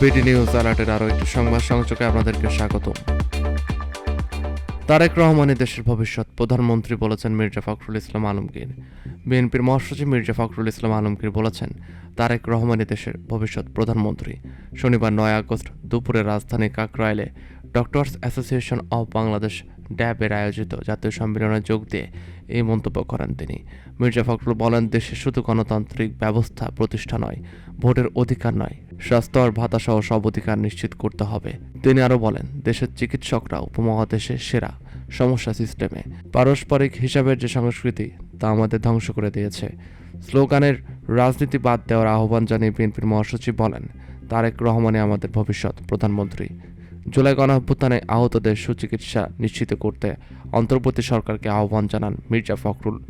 BD news আলার্টের আরও একটি সংবাদ সংযোগে আপনাদেরকে স্বাগত তারেক রহমানই দেশের ভবিষ্যৎ, প্রধানমন্ত্রী বলেছেন মির্জা ফখরুল ইসলাম আলমগীর। বিএনপির মহাসচিব মির্জা ফখরুল ইসলাম আলমগীর বলেছেন, তারেক রহমানই দেশের ভবিষ্যৎ প্রধানমন্ত্রী। শনিবার নয় আগস্ট দুপুরে রাজধানী কাকরাইলে ডক্টরস অ্যাসোসিয়েশন অব বাংলাদেশ ড্যাবের আয়োজিত জাতীয় সম্মেলনে যোগ দিয়ে এই মন্তব্য করেন তিনি। মির্জা ফখরুল বলেন, দেশে শুধু গণতান্ত্রিক ব্যবস্থা, প্রতিষ্ঠা নয়, ভোটের অধিকার নয় স্বাস্থ্য আর ভাতা সহ সব অধিকার নিশ্চিত করতে হবে। তিনি আরও বলেন, দেশের চিকিৎসকরা উপমহাদেশে সেরা সমস্যা সিস্টেমে পারস্পরিক হিসাবের যে সংস্কৃতি, তা আমাদের ধ্বংস করে দিয়েছে। স্লোগানের রাজনীতি বাদ দেওয়ার আহ্বান জানিয়ে বিএনপির মহাসচিব বলেন, তারেক রহমানে আমাদের ভবিষ্যৎ প্রধানমন্ত্রী। জুলাই গণঅভ্যুত্থানে আহতদের সুচিকিৎসা নিশ্চিত করতে অন্তর্বর্তী সরকারকে আহ্বান জানান মির্জা ফখরুল।